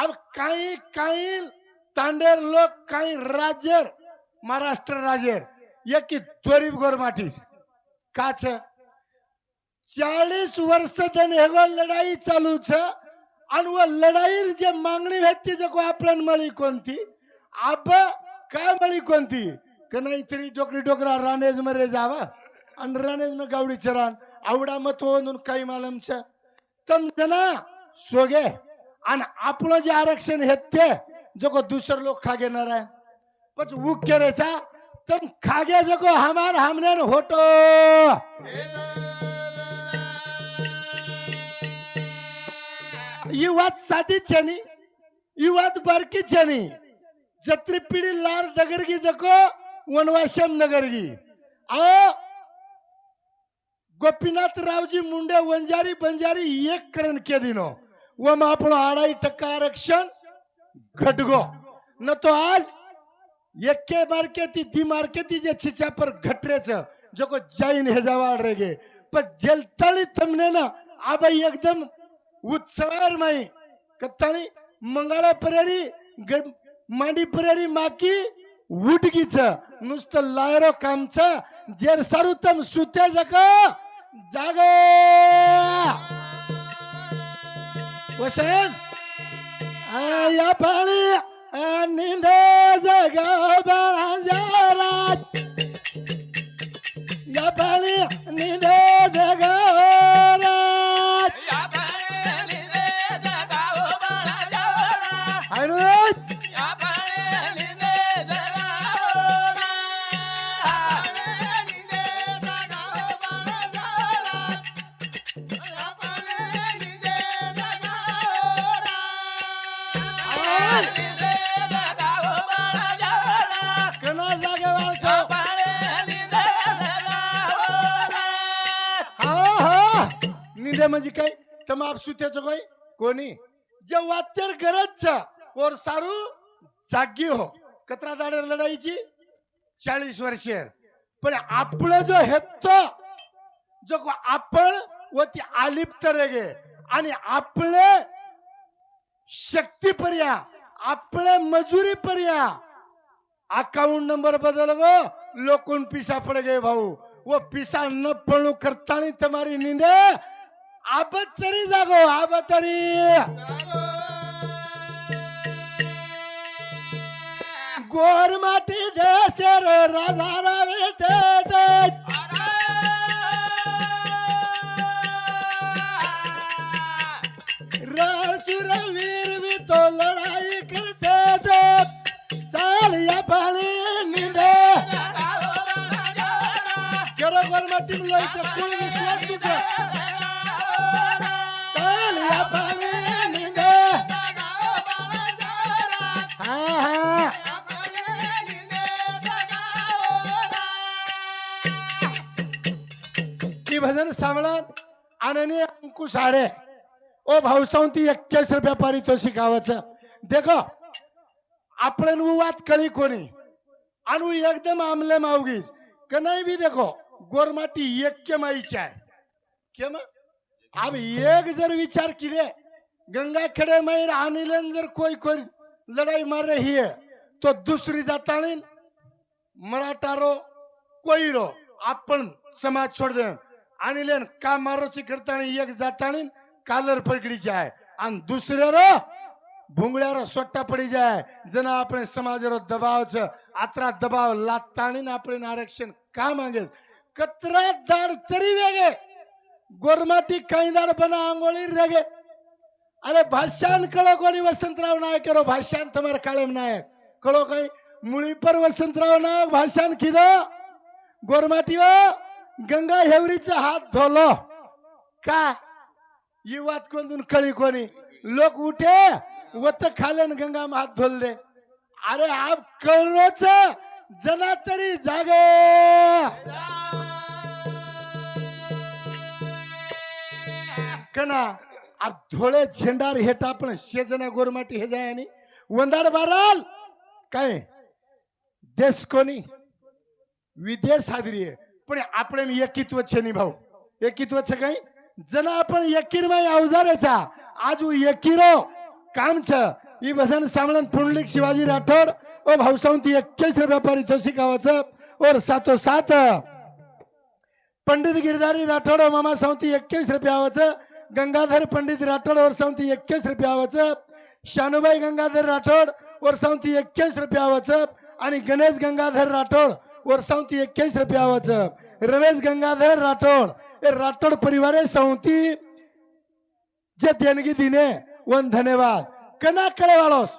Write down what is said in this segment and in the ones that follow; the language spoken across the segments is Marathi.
अब काही काही तांडेर लोक काही राज्य महाराष्ट्र राज्य एक त्वरित गोरमाटीस काच चाळीस वर्ष धन हेगो लढाई चालू छ आणि व लढाई जे मागणी व्यक्ती जे को आपल्याला मळी कोणती आब काय मळी कोणती? का नाही तरी डोकरी डोकरा रानेजमध्ये जावा आणि रानेज में गावडी चरान आवडा मत म्हणून काही मालम छ तम जना सोगे. आणि आपलं जे आरक्षण हे ते जगो दुसरं लोक खा घेणार आहे पण उग केरेचा तर खागे जगो हमार हमने होतो ही वाद साधीच आहे ही वाद बारकीच आहे जत्री पिढी लाल दगरगी जको वनवाश्यम नगरगी. अ गोपीनाथ रावजी मुंडे वंजारी बंजारी एक करण के दिनो वो में આપણો अढ़ाई टक्का आरक्षण घट गो न तो आज एके मार्केटी दी मार्केटी जे छिचा पर घटरेच जो को जाईन हे जवाड रेगे पण जेलतळी तमने ना आबाई एकदम उत्सवार माई कत्ताळी मंगळा परेरी ग- मांडी परेरी माकी उडगीच नुसतं लायरो कामच जेर सारू तम सुत्या जक जाग वसन आ, या पाणी आ, निंदे जग जरा या पाणी निंदे तर मग सुत्याचं कोणी? जे वात्यर गरज और सारू जागी हो. कतरा दाडे लढाईची चाळीस वर्षे. पण आपलं जो हेत जो आपण व ती आलिप्त रेगे. आणि आपले शक्ती पर्या आपले मजुरी पर्या. अकाउंट नंबर बदल गो. लोकून पिसा पड़ गे भाऊ. वो पिसा न पणू करतानी तुम्हारी नींदे. आबत तरी जागो आबत तरी गोर माटी देशर राजा रावे ते भजन सावळा आननी अंकुश आडे ओ भाऊसावंती एक्क्याऐंशी रुपया पारितोषिक गावाचं देखो आपण वाद कळी कोणी? आणू एकदम आमले मावगीज नाही भी देखो गोरमाटी एक के माईची आहे. केम अब एक जर विचार केले गंगा खडे माईर आणीलन जर कोई कोण लढाई मारे ही है तो दुसरी रो मराठारो कोईरो आपण समाज छोड आणलेन का मारोची करताना एक जाताळीन कालर पडकडी जाय आणि दुसऱ्याला भुंगळ्यावर सोट्टा पडी जाय जना आपण समाजावर दबाव आत्रा दबाव लाताणी आपले आरक्षण का मागे कचरा दाड तरी वेगे गोरमाटी दाड बना आंघोळी रेगे. अरे भाषण कळो कोणी वसंतराव नायक करो भाषान तुम्हाला काळम नायक कळो काही? मुळी पर वसंतराव नायक भाषण किद? गोरमाटी व गंगा हेवरीचा हात धोलो. का? ही वात कोणतून कळी कोणी? लोक उठे वत खालन गंगा हात धोल दे अरे आप कळलोच जना तरी जागे. कना अब धोळे झेंडार हेटा पण शेजना गोरमाटी हे जाय आणि? वंदाड बाराल. काय? देश कोणी? विदेश हादरी आहे. पण आपण एकित्व छे नी भाऊ. एकित्व छ काही जण आपण एकीर माई अवजारेचा. आज एकीरो काम छ. ही भजन सामळन पुंडलिक शिवाजी राठोड. ओ भाऊसावंती एक्केच व्यापारी तोसी गावाचं. और सातो सात. पंडित गिरधारी राठोड और मामा सावंती एक्केच रुपयावाचं गंगाधर पंडित राठोड और सावंती एक्केच रुपयावाचं शानुबाई गंगाधर राठोड और सावंती एक्केच रुपयावाचं आणि गणेश गंगाधर वर और एक्क्याऐंशी रुपये आवाचं रमेश गंगाधर राठोड. हे राठोड परिवारे सावंती. जे देणगी दिने वन धन्यवाद. कना कळे वाळोस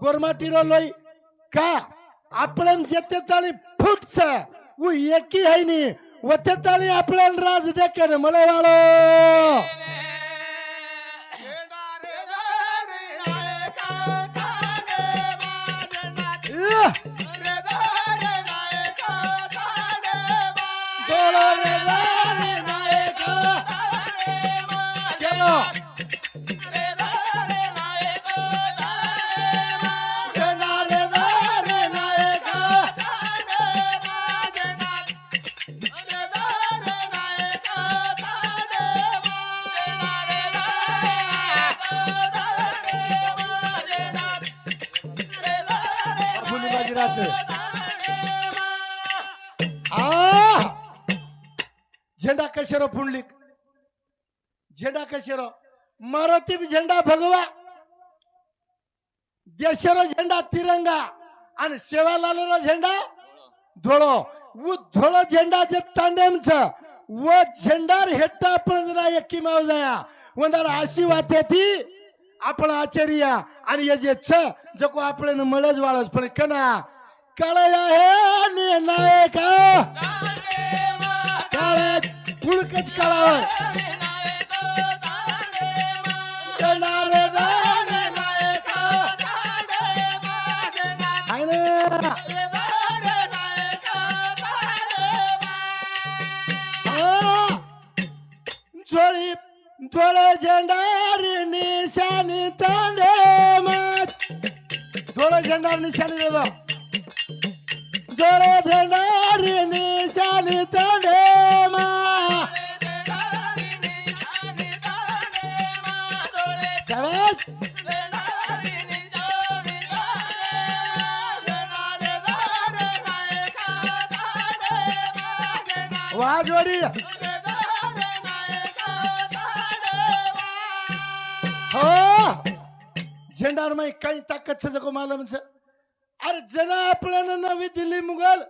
गोरमाटीरो लोई का? आपण जेते ताळी फुटच. उ एकी है नी वते ताळी आपण राज देखन मळे वाळो. फुली राहते. आ! झेंडा कशेरो फुंडली? झेंडा कशेरो मारुती झेंडा भगवा. देशेरो झेंडा तिरंगा आणि सेवालालेरो झेंडा धोळो. उ धोळो झेंडाचे तांडेमच. व झेंडार हेट्टा पण एकी माव जाया वंदार अशी वाते ती आपण आचार्या आणि हे जे छ जको आपल्यानं मळज वाळस पण कना कळया हे ने शाबास वाजवाडी. हो. झेंडार माई काही ताकद जगो मला म्हणजे. अरे जना आपल्याला नवी दिल्ली मुघल.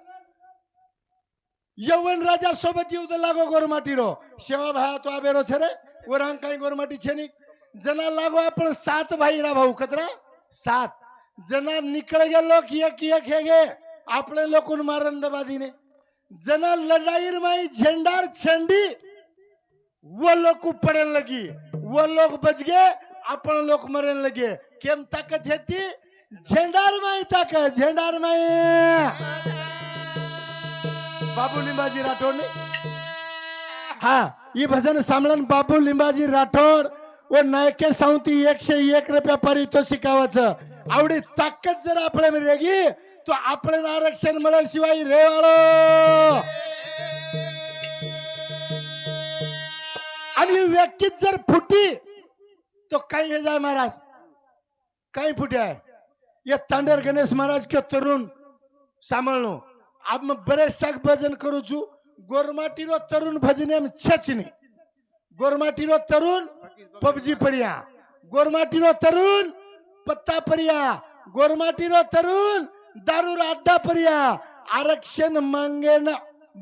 यवन राजा सोबत येऊ दे लागो गोरमाटी रो शेवा भाया तो आबेरो छे रे. वरांग काही गोरमाटी छे नाही जना लागो आपण सात भाई रा भाऊ कतरा? सात. जना निकळ गेलो की एक एक हे गे आपले लोकून मारंदबादीने. जना लढाईर माई झेंडार छंडी. वो लोग पडेल लगी. वो लोग बच गए अपन लोग मरन लगे. केम ताकत हेती झेंडार माई ताकद झेंडार माई. बाबू लिंबाजी राठोड हा ही भजन सामळन बाबू लिंबाजी राठोड. व नायके सावंती एकशे एक रुपया पारितोषिक शिकावाचं आवडी ताकद जर आपल्या रेगी तो आपण आरक्षण मिळाल्याशिवाय रेवाळो आणि व्यक्तीत जर फुटी तो काही हे जाय महाराज. काही फुटी आहे. ये तांडर गणेश महाराज के तरुण सांभाळनो आप बरेच साग भजन करू गोरमाटी गोरमाटीरो तरुण भजन एम गोरमाटीरो तरुण पबजी परिया. गोरमाटीरो तरुण पत्ता परिया. गोरमाटीरो तरुण दारू अड्डा परिया. आरक्षण मांगे ना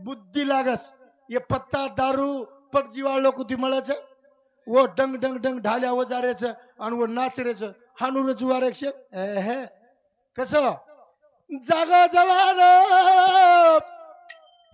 बुद्धी लागस. ये पत्ता दारू पबजी वाळ कुती मळाच. वो डंग डंग डंग ढाल्या वजारेच आणि वो नाचरेच हानूरच आरक्षण. हे कस? जागा जवान!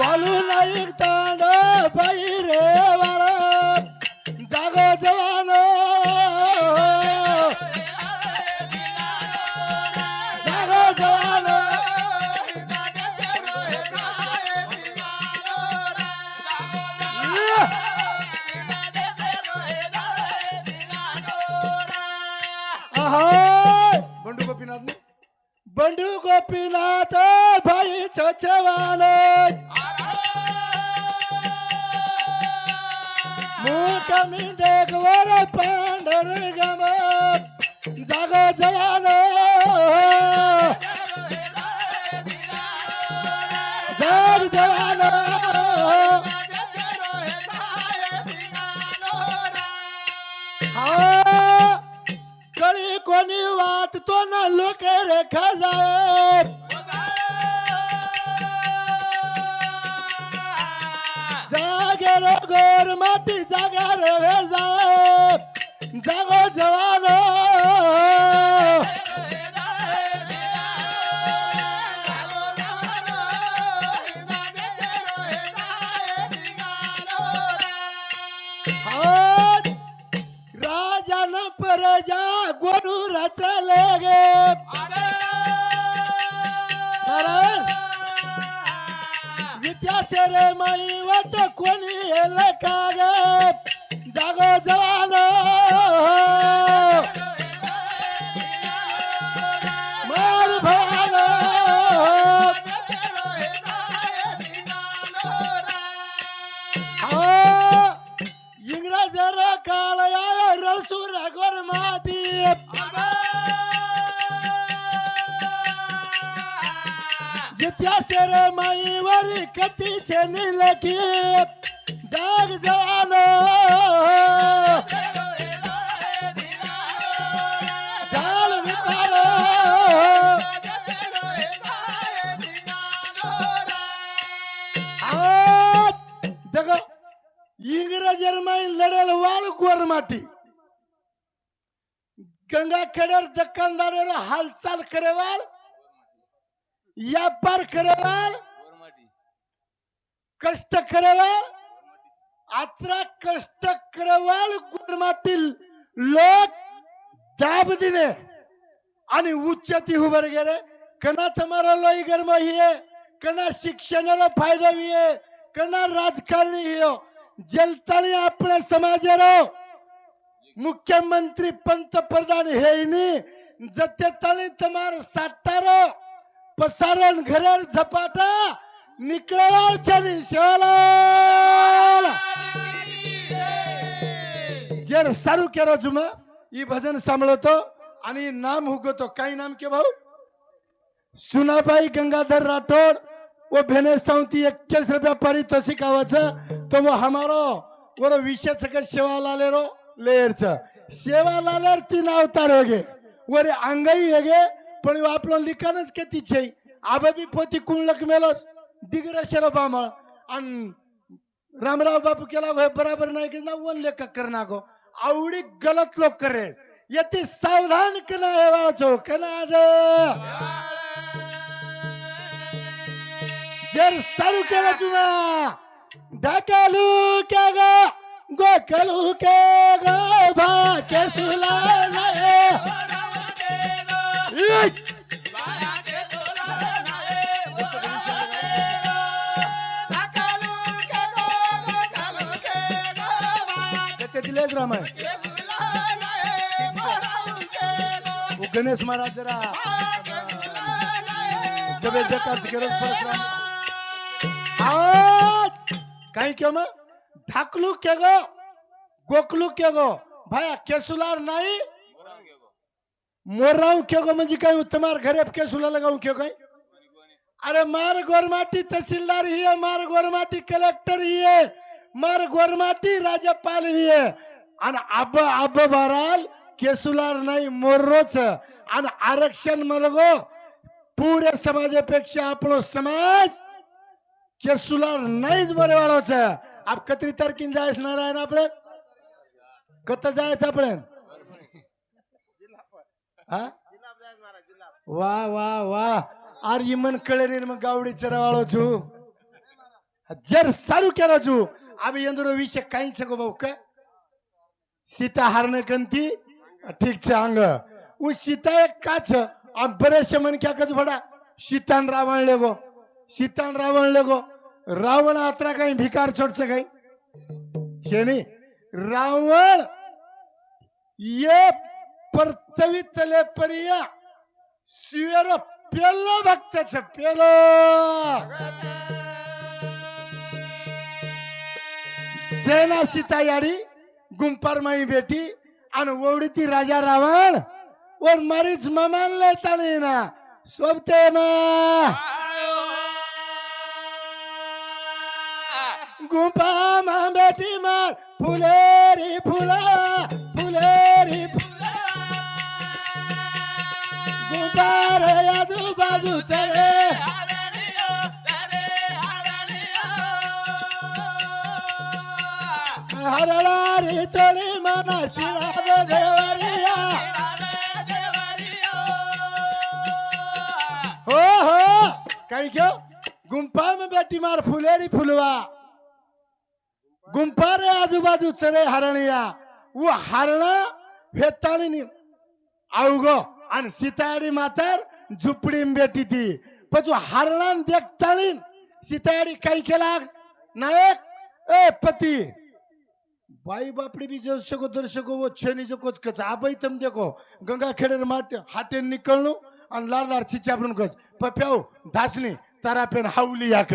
বলু নায়ক তাঁড বাইরে। नाथ भाई छवान मुकमी देखवर पांढर गम. जाग जवान जग जवान हा. कळी कोणी वाचतो ना लोक रे खजाय रे गोर माती जागा रे वेजा. जागो जवानो. हात राजान गोडू रचले गे कारण विद्याशरे माई वत कोणी हेल का माटी गंगाखेडर दक्कनदारेर हालचाल करेवाल व्यापार करेवाल कष्ट करेवाल आत्रा कष्ट करेवाल गोरमातील लोक दाब दिने आणि उच्चती उभर गेले कना तुम्हाला लोई गर्म हिये कना शिक्षणाला फायदा हिये कना राजकारणी हियो. जलतानी आपल्या समाजाला मुख्यमंत्री पंतप्रधान हे जते तमार तुम्हार सातारो पसारण घरेर झपाटा निकळवार छनी शिवाला. जर सारू केरो जुम ई भजन सांभळतो आणि नाम हुगतो. काही नाम के भाऊ? सुनाबाई गंगाधर राठोड वो भेने साउंती इक्कीस रुपया पारितोषिक आवाचं तो वो हमारो वो विशेष सगळं सेवा लाले रो लेर छ सेवा लालेर तीन अवतार होगे. वरे अंगाई हेगे पण आपलं आपलो लिखाणच किती छे? आबे बी पोती कुणलक मेलोस दिगरा शेरो बामळ. अन रामराव बापू केला होय बराबर नाही की ना वन लेखक कर नागो आवडी गलत लोक करे. यती सावधान कना हे वाचो कना आज. जर सारू केलं तुम्हा ढकलू क्या गा. गोकलू के ग भाके सुला दिलेच रामाय। गणेश महाराज जरा। गरज पडत राम काही के मग? गोकलू के गो गोकलू के गो भाया केसुलार नाही? मोराव के गो म्हणजे काय? तुम्हार घरे केसुला लगाऊ के काय? अरे मार गोरमाटी तहसीलदार ही है मार गोरमाटी कलेक्टर ही है मार गोरमाटी राज्यपाल ही है आणि आब आब भराल केसुलार नाही मोर्रोच. आणि आरक्षण मलगो पुऱ्या समाजापेक्षा आपलो समाज केसुलार नाहीच बरे वाढवच आप कत्री तारखीन जायच नारायण आपले? कत जायचं आपण हा? वा वा वा. आर इमन कळे नहीं मग गावडी चरवाळो छु जर सारू केला छु आम्ही यंदरो विषय काही छगो भाऊ का? सीता हारने कंती ठीक छे अंग. उ सीता एक काछ आ बरेचसे मन क्या कच भडा सीतान रावण लेगो. सीतान रावण लेगो. रावण आत्रा काही भिकार छोडच काही? छे रावण ये परतवितले परिया शिवेर पेलो भक्तच पेलो. सेना सीता यारी गुंपार माई बेटी आणि ओवडी ती राजा रावण वर मारीच ममान लेतानी ना सोबते मा. गुंपा मा मार फुलेरी फुला फुलेरी फुला. गुंपार आजूबाजू चढे हरणारी चोळी मना शिराब देवरिया. हो हो. कहीं क्यों गुंफा में बेटी मार फुलेरी फुलवा. गुंपारे रे आजू बाजू चरे हरणिया वो हरण फेताळी नि आणि सीताडी मातार झुपडी बेटी ती. पण हरणान देखताळी सीताडी काही केला? नायक ए पती बाई बापड़ी भी जो सको दर वो छेनी जो कुछ कच आबाई तम देखो गंगा खेड़े माट हाटे निकलनु आणि लार लार छिचा कच. पप्याऊ धासनी तारा पेन हावली याक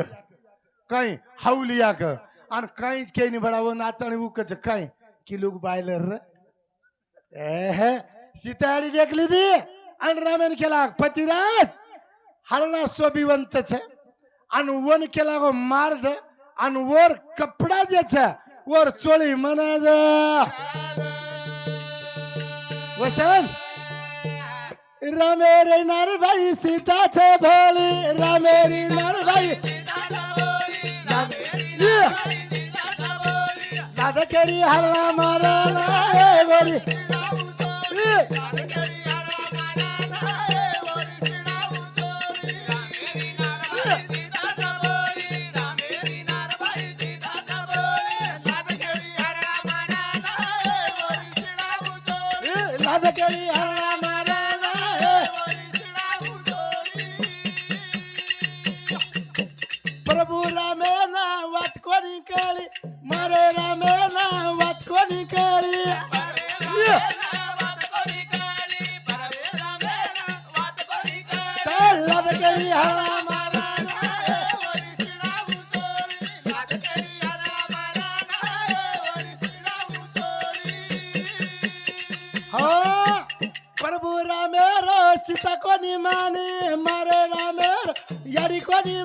काही हावली याक आणि काहीच काही नाही बडावं नाचाणी उकच काय? की लोक बायलर र. सीताडी देखली ती? आणि रामेन केला पतिराज. हरणा सोबिवंतच आणि वन केला गो मार्ग आणि वर कपडा जे छ वर चोळी मनाज. वसन रामेरी नारबाई सीताचे भोली. रामेरी नारबाई दादा केरी हल्ला मारा नाय सीता कोणी माने मारे रामेर यारी कोणी